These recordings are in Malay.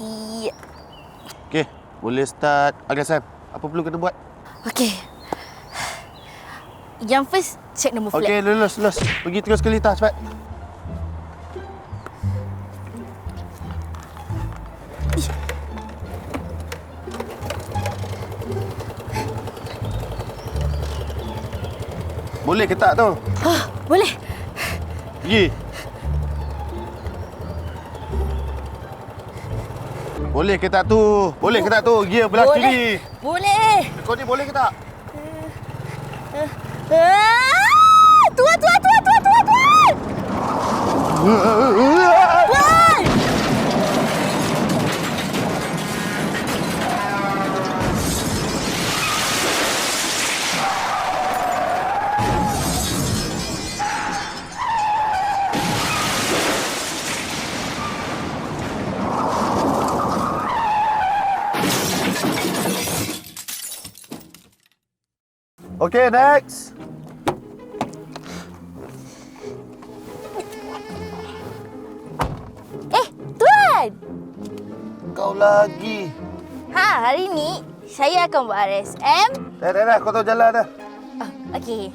Iya. Okey, boleh start. Agak Sam, apa perlu kena buat? Okey. Yang first, check nombor flat. Okey, lulus, lulus. Pergi terus ke Lita, cepat. Boleh ke tak tu? Ah, boleh. Pergi. Boleh ke tak tu? Boleh ke tak tu? Gear belah boleh. kiri. Boleh. Kau ni boleh ke tak? Ah! Tuan, tuan, tuan, tuan, tuan, tuan! Tuan! Okey, next. Eh, tuan! Kau lagi. Ha, hari ni saya akan buat RSM. Dah, dah, dah. Kau tahu jalan dah. Ah, okey.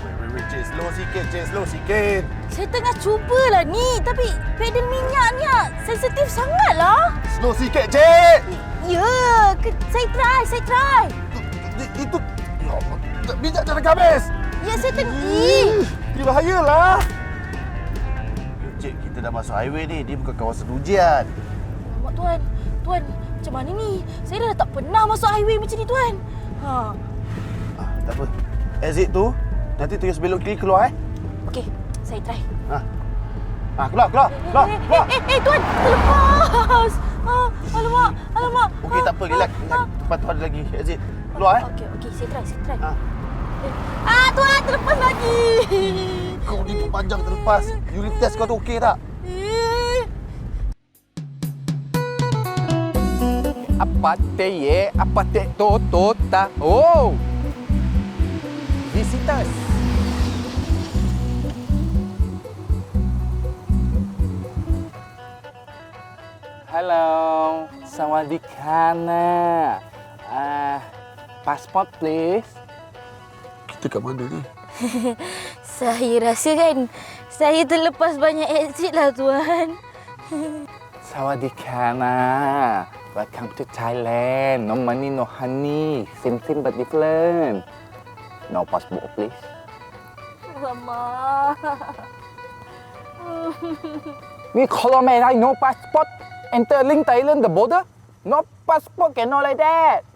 Wait, wait, wait. Cik, slow sikit, cik. Slow sikit. Saya tengah cubalah ni, tapi pedal minyak ni ah, sensitif sangatlah. Slow sikit, cik. Ya, ke, saya try, saya try. Itu... itu ya Allah. Minyak jangan habis. Ya, saya tengah... Ih, Dia bahayalah. Cik, kita dah masuk highway ni. Dia bukan kawasan ujian. Alamak, tuan. Tuan, macam mana ni? Saya dah tak pernah masuk highway macam ni, tuan. Ha. Ah, tak apa. Exit tu, nanti terus belok kiri keluar eh. Okey, saya try. Ha. Ah, keluar, keluar, keluar, eh, keluar. eh, eh, eh, tuan, terlepas. Ah, alamak, alamak. Okey, Ah, tak apa. Relax. relax. Tempat tu ada lagi. Exit. Keluar eh. Okey, okey, saya try, saya try. Ah. Ah, tuan, terlepas lagi. Kau ni pun panjang terlepas. Unit test kau tu okey tak? Eh. Apa te ye, apa te to to ta. Oh. Visitors. Hello. Sawadikana. Ah, passport please. Kita kat mana ni? Saya rasa kan saya terlepas banyak exit lah tuan. Sawadikana. Welcome to Thailand. No money, no honey. Same same but different. No passport, please. Mama. Ni kalau Thai no passport. Entering Thailand the border. No passport cannot like that.